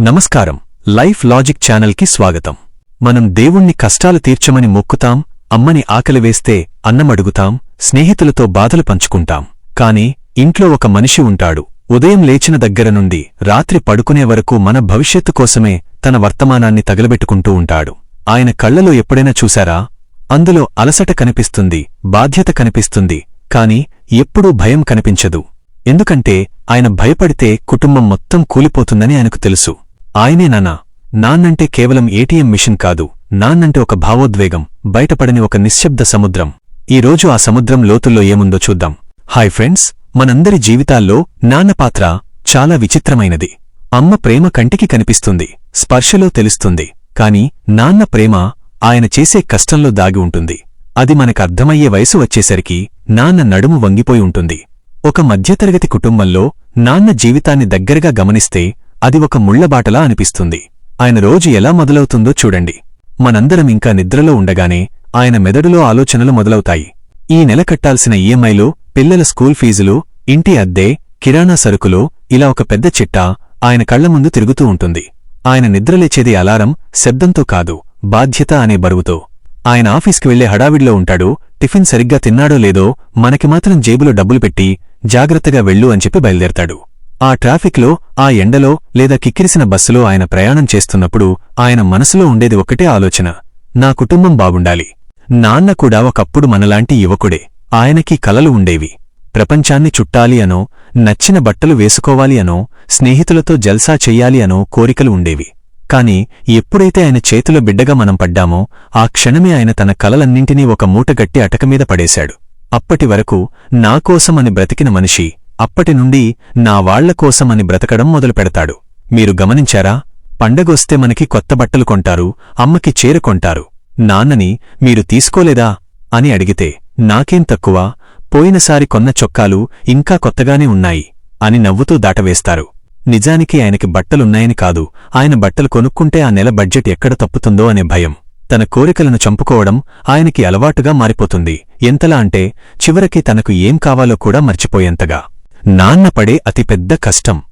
నమస్కారం. Life logic ఛానల్కి స్వాగతం. మనం దేవుణ్ణి కష్టాలు తీర్చమని మొక్కుతాం అమ్మని ఆకలి వేస్తే అన్నమడుగుతాం స్నేహితులతో బాధలు పంచుకుంటాం. కాని ఇంట్లో ఒక మనిషి ఉంటాడు. ఉదయం లేచిన దగ్గర నుండి రాత్రి పడుకునే వరకు మన భవిష్యత్తు కోసమే తన వర్తమానాన్ని తగలబెట్టుకుంటూ ఉంటాడు. ఆయన కళ్ళలో ఎప్పుడైనా చూశారా? అందులో అలసట కనిపిస్తుంది బాధ్యత కనిపిస్తుంది కాని ఎప్పుడూ భయం కనిపించదు. ఎందుకంటే ఆయన భయపడితే కుటుంబం మొత్తం కూలిపోతుందని ఆయనకు తెలుసు. ఆయనే నానా నాన్నంటే కేవలం ఏటీఎం మిషన్ కాదు. నాన్నంటే ఒక భావోద్వేగం బయటపడని ఒక నిశ్శబ్ద సముద్రం. ఈ రోజు ఆ సముద్రం లోతుల్లో ఏముందో చూద్దాం. హాయ్ ఫ్రెండ్స్ మనందరి జీవితాల్లో నాన్న పాత్ర చాలా విచిత్రమైనది. అమ్మ ప్రేమ కంటికి కనిపిస్తుంది స్పర్శలో తెలుస్తుంది. కాని నాన్న ప్రేమ ఆయన చేసే కష్టంలో దాగి ఉంటుంది. అది మనకర్ధమయ్యే వయసు వచ్చేసరికి నాన్న నడుము వంగిపోయి ఉంటుంది. ఒక మధ్యతరగతి కుటుంబంలో నాన్న జీవితాన్ని దగ్గరగా గమనిస్తే అది ఒక ముళ్ళబాటలా అనిపిస్తుంది. ఆయన రోజు ఎలా మొదలవుతుందో చూడండి. మనందరం ఇంకా నిద్రలో ఉండగానే ఆయన మెదడులో ఆలోచనలు మొదలవుతాయి. ఈ నెల కట్టాల్సిన ఈఎంఐలు పిల్లల స్కూల్ ఫీజులు ఇంటి అద్దె కిరాణా సరుకులు ఇలా ఒక పెద్ద చిట్టా ఆయన కళ్ళ ముందు తిరుగుతూ ఉంటుంది. ఆయన నిద్రలేచేది అలారం శబ్దంతో కాదు బాధ్యత అనే బరువుతో. ఆయన ఆఫీస్కి వెళ్ళే హడావిడిలో ఉంటాడు టిఫిన్ సరిగ్గా తిన్నాడో లేదో మనకి మాత్రం జేబులో డబ్బులు పెట్టి జాగ్రత్తగా వెళ్ళు అని చెప్పి బయలుదేరతాడు. ఆ ట్రాఫిక్లో ఆ ఎండలో లేదా కిక్కిరిసిన బస్సులో ఆయన ప్రయాణం చేస్తున్నప్పుడు ఆయన మనసులో ఉండేది ఒకటే ఆలోచన. నా కుటుంబం బాగుండాలి. నాన్న కూడా ఒకప్పుడు మనలాంటి యువకుడే. ఆయనకి కలలు ఉండేవి. ప్రపంచాన్ని చుట్టాలి అనో నచ్చిన బట్టలు వేసుకోవాలి అనో స్నేహితులతో జల్సా చెయ్యాలి అనో కోరికలు ఉండేవి. కాని ఎప్పుడైతే ఆయన చేతిలో బిడ్డగా మనం పడ్డామో ఆ క్షణమే ఆయన తన కలలన్నింటినీ ఒక మూటగట్టి అటకమీద పడేశాడు. అప్పటి వరకు నా బ్రతికిన మనిషి అప్పటి నుండి నా వాళ్ళ కోసమని బ్రతకడం మొదలుపెడతాడు. మీరు గమనించారా? పండగొస్తే మనకి కొత్త బట్టలు కొంటారు అమ్మకి చీర కొంటారు. నాన్నని మీరు తీసుకోలేదా? అని అడిగితే నాకేం తక్కువ? పోయినసారి కొన్న చొక్కాలు ఇంకా కొత్తగానే ఉన్నాయి అని నవ్వుతూ దాటవేస్తారు. నిజానికి ఆయనకి బట్టలున్నాయని కాదు ఆయన బట్టలు కొనుక్కుంటే ఆ నెల బడ్జెట్ ఎక్కడ తప్పుతుందో అనే భయం. తన కోరికలను చంపుకోవడం ఆయనకి అలవాటుగా మారిపోతుంది. ఎంతలా అంటే చివరికి తనకు ఏం కావాలో కూడా మర్చిపోయేంతగా. నాన్నపడే అతిపెద్ద కష్టం.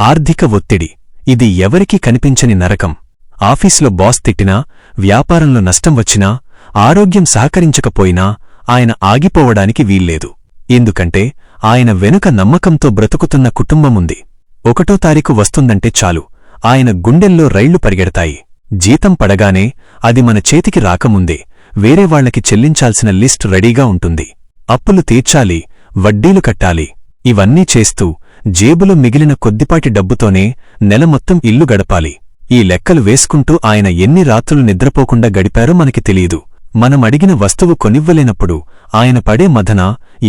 ఆర్థిక ఒత్తిడి. ఇది ఎవరికీ కనిపించని నరకం. ఆఫీసులో బాస్ తిట్టినా వ్యాపారంలో నష్టం వచ్చినా ఆరోగ్యం సహకరించకపోయినా ఆయన ఆగిపోవడానికి వీల్లేదు. ఎందుకంటే ఆయన వెనుక నమ్మకంతో బ్రతుకుతున్న కుటుంబముంది. ఒకటో తారీఖు వస్తుందంటే చాలు. ఆయన గుండెల్లో రైళ్ళు పరిగెడతాయి. జీతం పడగానే అది మన చేతికి రాకముందే వేరేవాళ్ళకి చెల్లించాల్సిన లిస్ట్ రెడీగా ఉంటుంది. అప్పులు తీర్చాలి వడ్డీలు కట్టాలి ఇవన్నీ చేస్తూ జేబులో మిగిలిన కొద్దిపాటి డబ్బుతోనే నెల మొత్తం ఇల్లు గడపాలి. ఈ లెక్కలు వేసుకుంటూ ఆయన ఎన్ని రాత్రులు నిద్రపోకుండా గడిపారో మనకి తెలియదు. మనమడిగిన వస్తువు కొనివ్వలేనప్పుడు ఆయన పడే మదన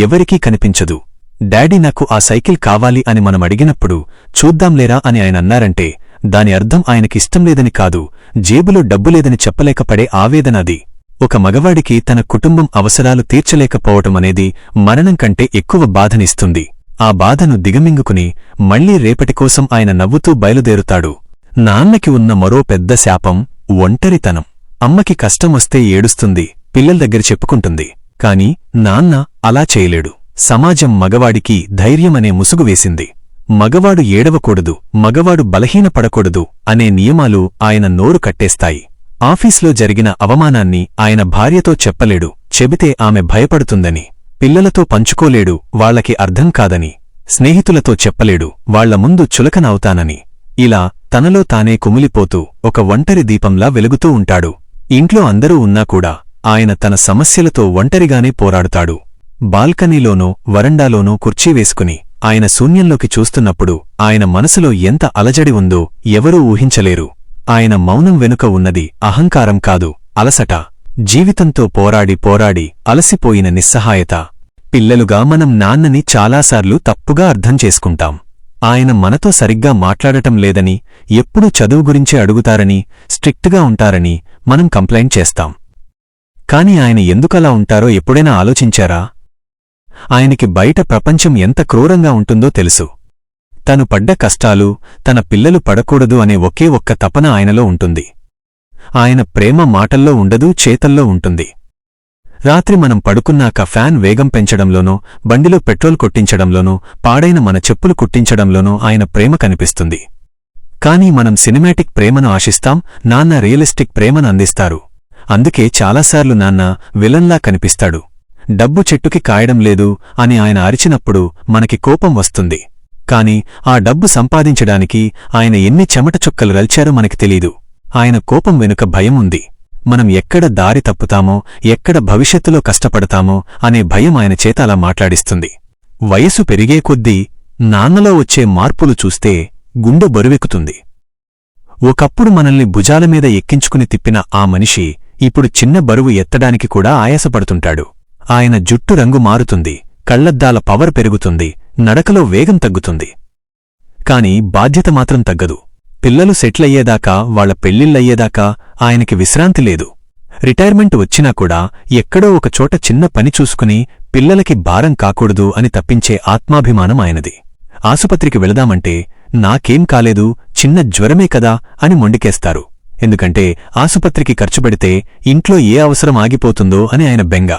ఎవరికీ కనిపించదు. డాడీ నాకు ఆ సైకిల్ కావాలి అని మనం అడిగినప్పుడు చూద్దాంలేరా అని ఆయన అన్నారంటే దాని అర్థం ఆయనకిష్టం లేదని కాదు జేబులో డబ్బులేదని చెప్పలేకపడే ఆవేదన అది. ఒక మగవాడికి తన కుటుంబం అవసరాలు తీర్చలేకపోవటమనేది మరణం కంటే ఎక్కువ బాధనిస్తుంది. ఆ బాధను దిగమింగుకుని మళ్ళీ రేపటికోసం ఆయన నవ్వుతూ బయలుదేరుతాడు. నాన్నకి ఉన్న మరో పెద్ద శాపం ఒంటరితనం. అమ్మకి కష్టమొస్తే ఏడుస్తుంది పిల్లల దగ్గర చెప్పుకుంటుంది. కాని నాన్న అలా చేయలేడు. సమాజం మగవాడికి ధైర్యమనే ముసుగు వేసింది. మగవాడు ఏడవకూడదు మగవాడు బలహీనపడకూడదు అనే నియమాలు ఆయన నోరు కట్టేస్తాయి. ఆఫీస్లో జరిగిన అవమానాన్ని ఆయన భార్యతో చెప్పలేడు చెబితే ఆమె భయపడుతుందని. పిల్లలతో పంచుకోలేడు వాళ్ళకి అర్థం కాదని స్నేహితులతో చెప్పలేడు వాళ్ళ ముందు చులకనవుతానని ఇలా తనలో తానే కుమిలిపోతూ ఒక ఒంటరి దీపంలా వెలుగుతూ ఉంటాడు. ఇంట్లో అందరూ ఉన్నా కూడా ఆయన తన సమస్యలతో ఒంటరిగానే పోరాడుతాడు. బాల్కనీలోనో వరండాలోనో కుర్చీ వేసుకుని ఆయన శూన్యంలోకి చూస్తున్నప్పుడు ఆయన మనసులో ఎంత అలజడి ఉందో ఎవరూ ఊహించలేరు. ఆయన మౌనం వెనుక ఉన్నది అహంకారం కాదు అలసట. జీవితంతో పోరాడి పోరాడి అలసిపోయిన నిస్సహాయత. పిల్లలుగా మనం నాన్నని చాలాసార్లు తప్పుగా అర్థం చేసుకుంటాం. ఆయన మనతో సరిగ్గా మాట్లాడటం లేదని ఎప్పుడూ చదువు గురించే అడుగుతారని స్ట్రిక్ట్గా ఉంటారని మనం కంప్లైంట్ చేస్తాం. కాని ఆయన ఎందుకలా ఉంటారో ఎప్పుడైనా ఆలోచించారా? ఆయనకి బయట ప్రపంచం ఎంత క్రూరంగా ఉంటుందో తెలుసు. తను పడ్డ కష్టాలు తన పిల్లలు పడకూడదు అనే ఒకే ఒక్క తపన ఆయనలో ఉంటుంది. ఆయన ప్రేమ మాటల్లో ఉండదు చేతల్లో ఉంటుంది. రాత్రి మనం పడుకున్నాక ఫ్యాన్ వేగం పెంచడంలోనో బండిలో పెట్రోల్ కొట్టించడంలోనో పాడైన మన చెప్పులు కుట్టించడంలోనో ఆయన ప్రేమ కనిపిస్తుంది. కానీ మనం సినిమాటిక్ ప్రేమను ఆశిస్తాం నాన్న రియలిస్టిక్ ప్రేమను అందిస్తారు. అందుకే చాలాసార్లు నాన్న విలన్లా కనిపిస్తాడు. డబ్బు చెట్టుకి కాయడం లేదు అని ఆయన అరిచినప్పుడు మనకి కోపం వస్తుంది. కాని ఆ డబ్బు సంపాదించడానికి ఆయన ఎన్ని చెమట చుక్కలు రల్చారో మనకి తెలీదు. ఆయన కోపం వెనుక భయం ఉంది మనం ఎక్కడ దారి తప్పుతామో ఎక్కడ భవిష్యత్తులో కష్టపడతామో అనే భయం ఆయన చేత అలా మాట్లాడిస్తుంది. వయసు పెరిగే కొద్దీ నాన్నలో వచ్చే మార్పులు చూస్తే గుండె బరువెక్కుతుంది. ఒకప్పుడు మనల్ని భుజాల మీద ఎక్కించుకుని తిప్పిన ఆ మనిషి ఇప్పుడు చిన్న బరువు ఎత్తడానికి కూడా ఆయాసపడుతుంటాడు. ఆయన జుట్టు రంగు మారుతుంది కళ్ళద్దాల పవర్ పెరుగుతుంది నడకలో వేగం తగ్గుతుంది. కాని బాధ్యత మాత్రం తగ్గదు. పిల్లలు సెట్లయ్యేదాకా వాళ్ళ పెళ్ళిళ్ళయ్యేదాకా ఆయనకి విశ్రాంతి లేదు. రిటైర్మెంట్ వచ్చినా కూడా ఎక్కడో ఒకచోట చిన్న పని చూసుకుని పిల్లలకి భారం కాకూడదు అని తప్పించే ఆత్మాభిమానం ఆయనది. ఆసుపత్రికి వెళదామంటే నాకేం కాలేదు చిన్న జ్వరమే కదా అని మొండికేస్తారు. ఎందుకంటే ఆసుపత్రికి ఖర్చుపెడితే ఇంట్లో ఏ అవసరం ఆగిపోతుందో అని ఆయన బెంగ.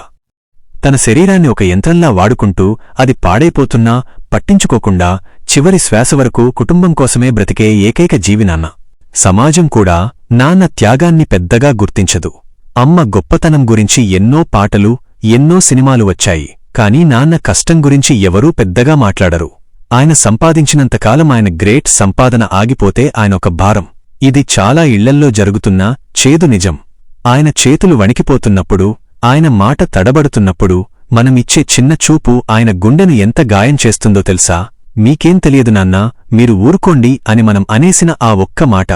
తన శరీరాన్ని ఒక యంత్రంలా వాడుకుంటూ అది పాడైపోతున్నా పట్టించుకోకుండా చివరి శ్వాస వరకు కుటుంబం కోసమే బ్రతికే ఏకైక జీవి నాన్న. సమాజం కూడా నాన్న త్యాగాన్ని పెద్దగా గుర్తించదు. అమ్మ గొప్పతనం గురించి ఎన్నో పాటలు ఎన్నో సినిమాలు వచ్చాయి. కాని నాన్న కష్టం గురించి ఎవరూ పెద్దగా మాట్లాడరు. ఆయన సంపాదించినంతకాలం ఆయన గ్రేట్ సంపాదన ఆగిపోతే ఆయనొక భారం. ఇది చాలా ఇళ్ళల్లో జరుగుతున్న చేదు నిజం. ఆయన చేతులు వణికిపోతున్నప్పుడు ఆయన మాట తడబడుతున్నప్పుడు మనమిచ్చే చిన్న చూపు ఆయన గుండెను ఎంత గాయం చేస్తుందో తెలుసా? మీకేం తెలియదు నాన్నా మీరు ఊరుకోండి అని మనం అనేసిన ఆ ఒక్క మాట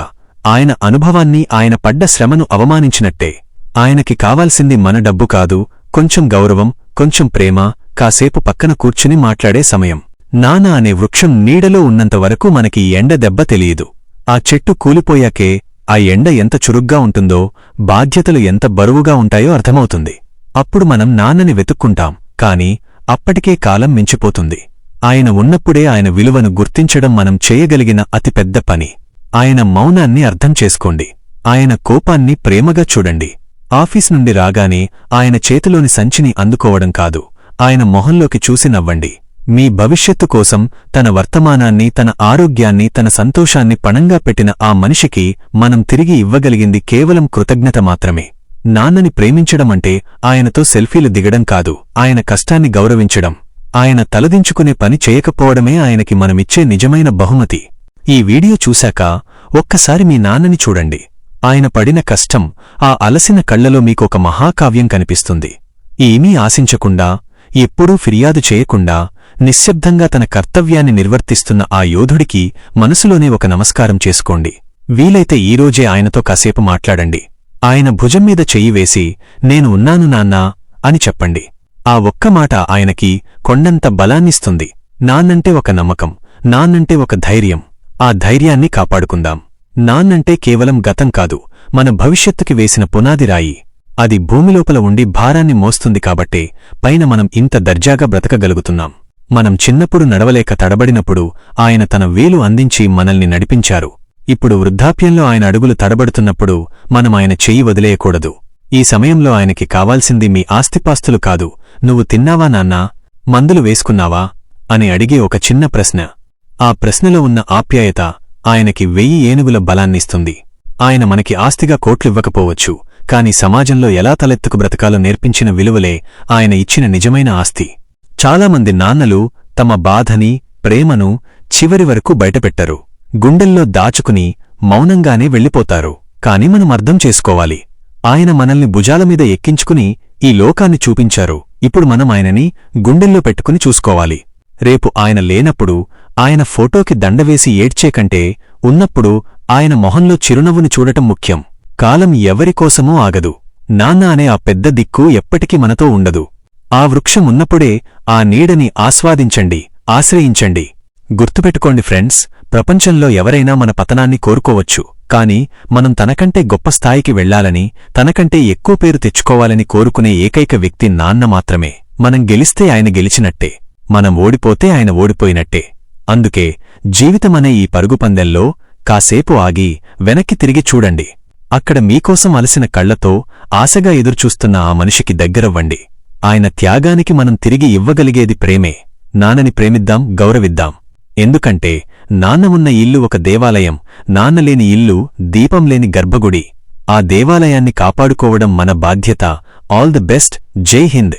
ఆయన అనుభవాన్ని ఆయన పడ్డ శ్రమను అవమానించినట్టే. ఆయనకి కావాల్సింది మన డబ్బు కాదు కొంచెం గౌరవం కొంచెం ప్రేమ కాసేపు పక్కన కూర్చుని మాట్లాడే సమయం. నానా అనే వృక్షం నీడలో ఉన్నంతవరకు మనకి ఎండ దెబ్బ తెలియదు. ఆ చెట్టు కూలిపోయాకే ఆ ఎండ ఎంత చురుగ్గా ఉంటుందో బాధ్యతలు ఎంత బరువుగా ఉంటాయో అర్థమవుతుంది. అప్పుడు మనం నాన్నని వెతుక్కుంటాం కాని అప్పటికే కాలం మించిపోతుంది. ఆయన ఉన్నప్పుడే ఆయన విలువను గుర్తించడం మనం చేయగలిగిన అతిపెద్ద పని. ఆయన మౌనాన్ని అర్థం చేసుకోండి. ఆయన కోపాన్ని ప్రేమగా చూడండి. ఆఫీస్ నుండి రాగానే ఆయన చేతిలోని సంచిని అందుకోవడం కాదు. ఆయన మొహంలోకి చూసి నవ్వండి. మీ భవిష్యత్తు కోసం తన వర్తమానాన్ని తన ఆరోగ్యాన్ని తన సంతోషాన్ని పణంగా పెట్టిన ఆ మనిషికి మనం తిరిగి ఇవ్వగలిగింది కేవలం కృతజ్ఞత మాత్రమే. నాన్నని ప్రేమించడమంటే ఆయనతో సెల్ఫీలు దిగడం కాదు. ఆయన కష్టాన్ని గౌరవించడం. ఆయన తలదించుకునే పని చేయకపోవడమే ఆయనకి మనమిచ్చే నిజమైన బహుమతి. ఈ వీడియో చూశాక ఒక్కసారి మీ నాన్నని చూడండి. ఆయన పడిన కష్టం ఆ అలసిన కళ్ళలో మీకొక మహాకావ్యం కనిపిస్తుంది. ఏమీ ఆశించకుండా ఎప్పుడూ ఫిర్యాదు చేయకుండా నిశ్శబ్దంగా తన కర్తవ్యాన్ని నిర్వర్తిస్తున్న ఆ యోధుడికి మనసులోనే ఒక నమస్కారం చేసుకోండి. వీలైతే ఈరోజే ఆయనతో కాసేపు మాట్లాడండి. ఆయన భుజం మీద చెయ్యి వేసి నేను ఉన్నాను నాన్నా అని చెప్పండి. ఆ ఒక్క మాట ఆయనకి కొండంత బలాన్నిస్తుంది. నాన్నంటే ఒక నమ్మకం నాన్నంటే ఒక ధైర్యం. ఆ ధైర్యాన్ని కాపాడుకుందాం. నాన్నంటే కేవలం గతం కాదు మన భవిష్యత్తుకి వేసిన పునాది రాయి. అది భూమిలోపల ఉండి భారాన్ని మోస్తుంది కాబట్టే పైన మనం ఇంత దర్జాగా బ్రతకగలుగుతున్నాం. మనం చిన్నప్పుడు నడవలేక తడబడినప్పుడు ఆయన తన వేలు అందించి మనల్ని నడిపించారు. ఇప్పుడు వృద్ధాప్యంలో ఆయన అడుగులు తడబడుతున్నప్పుడు మనం ఆయన చెయ్యి వదిలేయకూడదు. ఈ సమయంలో ఆయనకి కావాల్సింది మీ ఆస్తిపాస్తులు కాదు. నువ్వు తిన్నావా నాన్నా? మందులు వేసుకున్నావా? అని అడిగే ఒక చిన్న ప్రశ్న. ఆ ప్రశ్నలో ఉన్న ఆప్యాయత ఆయనకి వెయ్యి ఏనుగుల బలాన్నిస్తుంది. ఆయన మనకి ఆస్తిగా కోట్లివ్వకపోవచ్చు కాని సమాజంలో ఎలా తలెత్తుకు బ్రతకాలో నేర్పించిన విలువలే ఆయన ఇచ్చిన నిజమైన ఆస్తి. చాలామంది నాన్నలు తమ బాధని ప్రేమను చివరి వరకు బయటపెట్టరు. గుండెల్లో దాచుకుని మౌనంగానే వెళ్ళిపోతారు. కాని మనం అర్థం చేసుకోవాలి. ఆయన మనల్ని భుజాలమీద ఎక్కించుకుని ఈ లోకాన్ని చూపించారు. ఇప్పుడు మనం ఆయనని గుండెల్లో పెట్టుకుని చూసుకోవాలి. రేపు ఆయన లేనప్పుడు ఆయన ఫోటోకి దండవేసి ఏడ్చే కంటే ఉన్నప్పుడు ఆయన మొహంలో చిరునవ్వుని చూడటం ముఖ్యం. కాలం ఎవరికోసమూ ఆగదు. నాన్న అనే ఆ పెద్ద దిక్కు ఎప్పటికీ మనతో ఉండదు. ఆ వృక్షమున్నప్పుడే ఆ నీడని ఆస్వాదించండి ఆశ్రయించండి. గుర్తుపెట్టుకోండి ఫ్రెండ్స్ ప్రపంచంలో ఎవరైనా మన పతనాన్ని కోరుకోవచ్చు. కాని మనం తనకంటే గొప్ప స్థాయికి వెళ్ళాలని తనకంటే ఎక్కువ పేరు తెచ్చుకోవాలని కోరుకునే ఏకైక వ్యక్తి నాన్న మాత్రమే. మనం గెలిస్తే ఆయన గెలిచినట్టే. మనం ఓడిపోతే ఆయన ఓడిపోయినట్టే. అందుకే జీవితమనే ఈ పరుగుపందెల్లో కాసేపు ఆగి వెనక్కి తిరిగి చూడండి. అక్కడ మీకోసం అలసిన కళ్ళతో ఆశగా ఎదురుచూస్తున్న ఆ మనిషికి దగ్గరవ్వండి. ఆయన త్యాగానికి మనం తిరిగి ఇవ్వగలిగేది ప్రేమే. నానని ప్రేమిద్దాం గౌరవిద్దాం. ఎందుకంటే నాన్న ఉన్న ఇల్లు ఒక దేవాలయం. నాన్నలేని ఇల్లు దీపం లేని గర్భగుడి. ఆ దేవాలయాన్ని కాపాడుకోవడం మన బాధ్యత. All the best. జై హింద్.